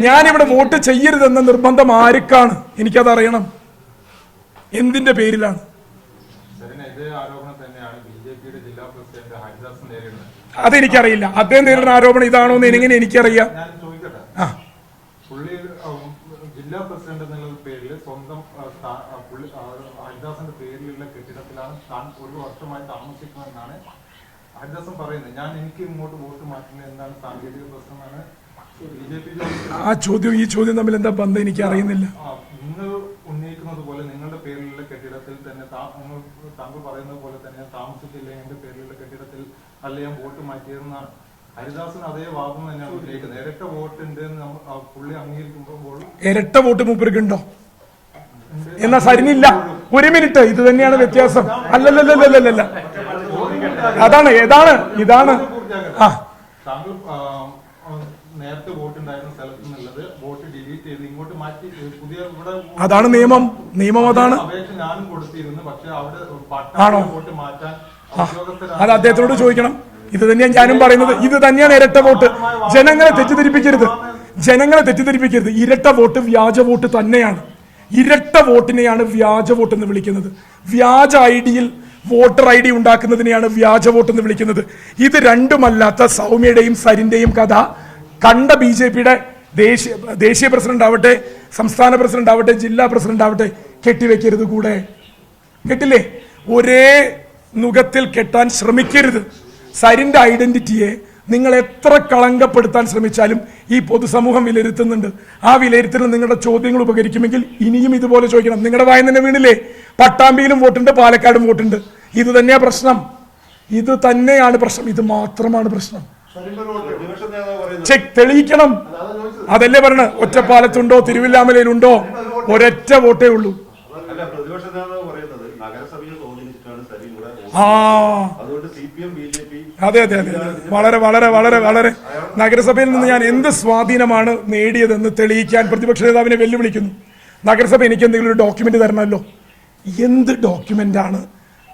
ഞാനിവിടെ വോട്ട് ചെയ്യരുതെന്ന നിർബന്ധം ആർക്കാണ്? എനിക്കത് അറിയണം എന്തിന്റെ പേരിലാണ്? അതെനിക്കറിയില്ല. അദ്ദേഹം നേരിടുന്ന ആരോപണം ഇതാണോ എന്ന് എങ്ങനെ എനിക്കറിയാം ആ. ജില്ലാ പ്രസിഡന്റ് എന്നുള്ള പേരിൽ സ്വന്തം ഹരിദാസിന്റെ പേരിലുള്ള കെട്ടിടത്തിലാണ് താൻ ഒരു വർഷമായി താമസിക്കുന്നതെന്നാണ് ഹരിദാസൻ പറയുന്നത്. ഞാൻ എനിക്ക് ഇങ്ങോട്ട് വോട്ട് മാറ്റുന്നത് എന്താണ് സാങ്കേതിക പ്രശ്നമാണ് ബി ജെ പി ആ ചോദ്യം ഈ ചോദ്യം തമ്മിൽ എന്താ ബന്ധം? എനിക്ക് അറിയുന്നില്ല. നിങ്ങൾ ഉന്നയിക്കുന്നത് പോലെ നിങ്ങളുടെ പേരിലുള്ള കെട്ടിടത്തിൽ തന്നെ താങ്കൾ പറയുന്നത് പോലെ തന്നെ താമസിച്ചില്ല എന്റെ പേരിലുള്ള കെട്ടിടത്തിൽ അല്ല ഞാൻ വോട്ട് മാറ്റിയതെന്നാണ് ഹരിദാസൻ അതേ വാദം തന്നെയാണ് ഉന്നയിക്കുന്നത്. ഇരട്ട വോട്ട് ഉണ്ട് പുള്ളി അംഗീകരിക്കുമ്പോൾ ഇരട്ട വോട്ട് മൂപ്പർക്കുണ്ടോ? എന്നാ സരിനില്ല ഒരു മിനിറ്റ് ഇത് തന്നെയാണ് വ്യത്യാസം. അല്ലല്ലല്ലല്ലല്ല അതാണ് ഏതാണ്? ഇതാണ്. ആ. താങ്കൾ നേരത്തെ വോട്ട് ഉണ്ടായിരുന്ന സ്ഥലത്ത് നിന്നുള്ളത് വോട്ട് ഡിലീറ്റ് ചെയ്ത് ഇങ്ങോട്ട് മാറ്റി പുതിയ ഇവിടെ അതാണ് നിയമം. നിയമം അതാണ്. അപേക്ഷ ഞാനും കൊടുത്തിരുന്നു. പക്ഷെ അവിടെ? പട്ടാള വോട്ട് മാറ്റാൻ അത് അദ്ദേഹത്തോട് ചോദിക്കണം. ഇത് തന്നെയാണ് ഞാനും പറയുന്നത്. ഇത് തന്നെയാണ് ഇരട്ട വോട്ട്. ജനങ്ങളെ തെറ്റിദ്ധരിപ്പിക്കരുത്. ജനങ്ങളെ തെറ്റിദ്ധരിപ്പിക്കരുത്. ഇരട്ട വോട്ട് വ്യാജ വോട്ട് തന്നെയാണ്. ഇരട്ട വോട്ടിനെയാണ് വ്യാജ വോട്ട് എന്ന് വിളിക്കുന്നത്. വ്യാജ ഐ ഡിയിൽ വോട്ടർ ഐ ഡി ഉണ്ടാക്കുന്നതിനെയാണ് വ്യാജ വോട്ട് എന്ന് വിളിക്കുന്നത്. ഇത് രണ്ടുമല്ലാത്ത സൗമ്യയുടെയും സരിന്റെയും കഥ. കണ്ട ബി ജെ പിയുടെ ദേശീയ ദേശീയ പ്രസിഡന്റ് ആവട്ടെ സംസ്ഥാന പ്രസിഡന്റ് ആവട്ടെ ജില്ലാ പ്രസിഡന്റ് ആവട്ടെ കെട്ടിവെക്കരുത് കൂടെ. കെട്ടില്ലേ? ഒരേ നുഖത്തിൽ കെട്ടാൻ ശ്രമിക്കരുത്. സരിന്റെ ഐഡന്റിറ്റിയെ നിങ്ങൾ എത്ര കളങ്കപ്പെടുത്താൻ ശ്രമിച്ചാലും ഈ പൊതുസമൂഹം വിലയിരുത്തുന്നുണ്ട്. ആ വിലയിരുത്തലിന് നിങ്ങളുടെ ചോദ്യങ്ങൾ ഉപകരിക്കുമെങ്കിൽ ഇനിയും ഇതുപോലെ ചോദിക്കണം. നിങ്ങളുടെ വായന തന്നെ വീണില്ലേ? പട്ടാമ്പിയിലും വോട്ടുണ്ട് പാലക്കാടും വോട്ടുണ്ട്. ഇത് തന്നെയാ പ്രശ്നം. ഇത് തന്നെയാണ് പ്രശ്നം. ഇത് മാത്രമാണ് പ്രശ്നം. ചെക്ക് തെളിയിക്കണം. അതല്ലേ പറഞ്ഞ ഒറ്റപ്പാലത്തുണ്ടോ? തിരുവില്ലാമലയിലുണ്ടോ? ഒരൊറ്റ വോട്ടേ ഉള്ളൂ. ആ. അതെ അതെ അതെ. വളരെ വളരെ വളരെ വളരെ. നഗരസഭയിൽ നിന്ന് ഞാൻ എന്ത് സ്വാധീനമാണ് നേടിയതെന്ന് തെളിയിക്കാൻ പ്രതിപക്ഷ നേതാവിനെ വെല്ലുവിളിക്കുന്നു. നഗരസഭ എനിക്ക് എന്തെങ്കിലും ഒരു ഡോക്യുമെന്റ് തരണമല്ലോ? എന്ത് ഡോക്യുമെന്റാണ്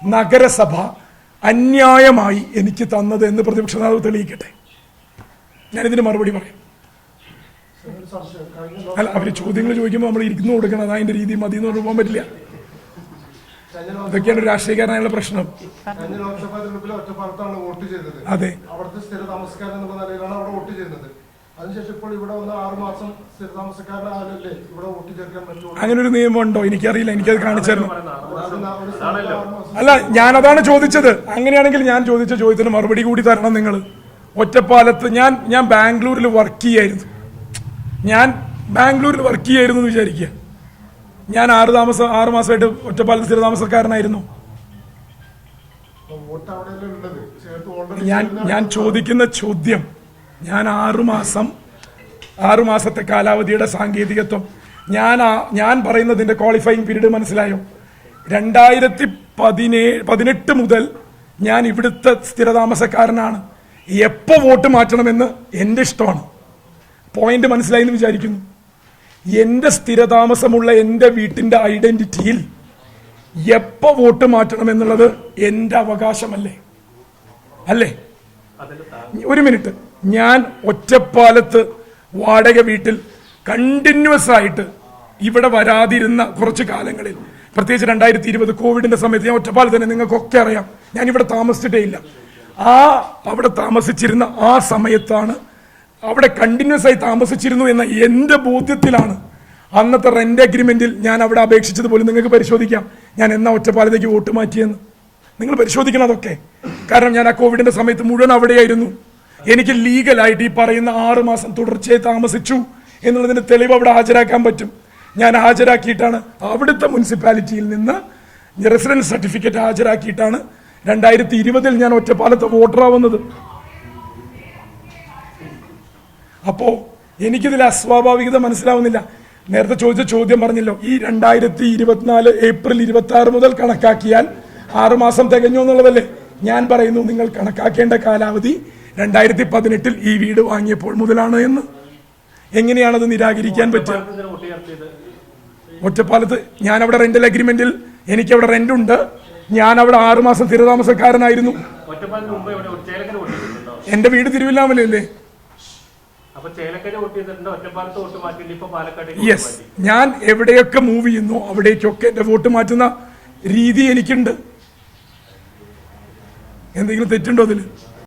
നഗരസഭ അന്യായമായി എനിക്ക് തന്നത് എന്ന് പ്രതിപക്ഷ നേതാവ് തെളിയിക്കട്ടെ? ഞാനിതിന് മറുപടി പറയാം. അല്ല അവർ ചോദ്യങ്ങൾ ചോദിക്കുമ്പോൾ നമ്മൾ ഇരിക്കുന്നു കൊടുക്കണം. അതാ അതിന്റെ രീതി. മതി എന്ന് പറഞ്ഞു പോകാൻ പറ്റില്ല. ഇതൊക്കെയാണ് രാഷ്ട്രീയക്കാരനായുള്ള പ്രശ്നം. അതെ. അതിനുശേഷം ഇപ്പോൾ ഇവിടെ വന്ന ആറുമാസം ഇവിടെ വോട്ട് ചേർക്കാൻ പറ്റുള്ളൂ അങ്ങനെ ഒരു നിയമം ഉണ്ടോ എനിക്കറിയില്ല. എനിക്കത് കാണിച്ചു തരണം അതാണ് മാസം അല്ല ഞാനതാണ് ചോദിച്ചത്. അങ്ങനെയാണെങ്കിൽ ഞാൻ ചോദിച്ച ചോദ്യത്തിന് മറുപടി കൂടി തരണം നിങ്ങൾ ഒറ്റപ്പാലത്ത് ഞാൻ ഞാൻ ബാംഗ്ലൂരിൽ വർക്ക് ചെയ്യായിരുന്നു. ഞാൻ ബാംഗ്ലൂരിൽ വർക്ക് ചെയ്യായിരുന്നു എന്ന് വിചാരിക്കുക. ഞാൻ ആറ് താമസം ആറ് മാസമായിട്ട് ഒറ്റപ്പാലത്ത് സ്ഥിര താമസക്കാരനായിരുന്നു വോട്ട് അവിടെയല്ലേ ഉള്ളത്? ചേർത്ത് ഓൾറെഡി ഞാൻ ഞാൻ ചോദിക്കുന്ന ചോദ്യം. ഞാൻ ആറുമാസം ആറുമാസത്തെ ആറു മാസത്തെ കാലാവധിയുടെ സാങ്കേതികത്വം. ഞാൻ ഞാൻ പറയുന്നതിന്റെ ക്വാളിഫയിങ് പീരീഡ് മനസ്സിലായോ? രണ്ടായിരത്തി പതിനേഴ് പതിനെട്ട് മുതൽ ഞാൻ ഇവിടുത്തെ സ്ഥിരതാമസക്കാരനാണ്. എപ്പോൾ വോട്ട് മാറ്റണമെന്ന് എന്റെ ഇഷ്ടമാണ്. പോയിന്റ് മനസ്സിലായി എന്ന് വിചാരിക്കുന്നു. എന്റെ സ്ഥിരതാമസമുള്ള എന്റെ വീട്ടിന്റെ ഐഡന്റിറ്റിയിൽ എപ്പോൾ വോട്ട് മാറ്റണം എന്നുള്ളത് എന്റെ അവകാശമല്ലേ? അല്ലേ? ഒരു മിനിറ്റ് ഞാൻ ഒറ്റപ്പാലത്ത് വാടക വീട്ടിൽ കണ്ടിന്യൂസ് ആയിട്ട് ഇവിടെ വരാതിരുന്ന കുറച്ച് കാലങ്ങളിൽ. പ്രത്യേകിച്ച് രണ്ടായിരത്തി ഇരുപത് കോവിഡിന്റെ സമയത്ത് ഞാൻ ഒറ്റപ്പാലത്ത് തന്നെ നിങ്ങൾക്കൊക്കെ അറിയാം. ഞാൻ ഇവിടെ താമസിച്ചിട്ടേ ഇല്ല. ആ അവിടെ താമസിച്ചിരുന്ന ആ സമയത്താണ് അവിടെ കണ്ടിന്യൂസ് ആയി താമസിച്ചിരുന്നു എന്ന എന്റെ ബോധ്യത്തിലാണ് അന്നത്തെ റെന്റ് അഗ്രിമെന്റിൽ ഞാൻ അവിടെ അപേക്ഷിച്ചത് പോലും നിങ്ങൾക്ക് പരിശോധിക്കാം. ഞാൻ എന്നാ ഒറ്റപ്പാലത്തേക്ക് വോട്ട് മാറ്റിയെന്ന്. നിങ്ങൾ പരിശോധിക്കണം അതൊക്കെ. കാരണം ഞാൻ ആ കോവിഡിന്റെ സമയത്ത് മുഴുവൻ അവിടെയായിരുന്നു. എനിക്ക് ലീഗലായിട്ട് ഈ പറയുന്ന ആറ് മാസം തുടർച്ചയായി താമസിച്ചു എന്നുള്ളതിന്റെ തെളിവ് അവിടെ ഹാജരാക്കാൻ പറ്റും. ഞാൻ ഹാജരാക്കിയിട്ടാണ് അവിടുത്തെ മുനിസിപ്പാലിറ്റിയിൽ നിന്ന് റെസിഡൻസ് സർട്ടിഫിക്കറ്റ് ഹാജരാക്കിയിട്ടാണ് രണ്ടായിരത്തി ഇരുപതിൽ ഞാൻ ഒറ്റപ്പാലത്ത് വോട്ടറാവുന്നത് അപ്പോ എനിക്കിതിൽ അസ്വാഭാവികത മനസ്സിലാവുന്നില്ല. നേരത്തെ ചോദിച്ച ചോദ്യം പറഞ്ഞല്ലോ ഈ രണ്ടായിരത്തി ഇരുപത്തിനാല് ഏപ്രിൽ ഇരുപത്തി ആറ് മുതൽ കണക്കാക്കിയാൽ ആറുമാസം തികഞ്ഞു എന്നുള്ളതല്ലേ? ഞാൻ പറയുന്നു നിങ്ങൾ കണക്കാക്കേണ്ട കാലാവധി രണ്ടായിരത്തി പതിനെട്ടിൽ ഈ വീട് വാങ്ങിയപ്പോൾ മുതലാണ് എന്ന്. എങ്ങനെയാണത് നിരാകരിക്കാൻ പറ്റുക? ഒറ്റപ്പാലത്ത് ഞാൻ അവിടെ റെന്റൽ അഗ്രിമെന്റിൽ എനിക്ക് അവിടെ റെന്റ് ഉണ്ട്. ഞാൻ അവിടെ ആറുമാസം സ്ഥിരതാമസക്കാരനായിരുന്നു. എന്റെ വീട് തിരുവില്ലാമലയല്ലേ? വോട്ട് യെസ് ഞാൻ എവിടെയൊക്കെ മൂവ് ചെയ്യുന്നു അവിടേക്കൊക്കെ എന്റെ വോട്ട് മാറ്റുന്ന രീതി എനിക്കുണ്ട്. എന്തെങ്കിലും തെറ്റുണ്ടോ അതിൽ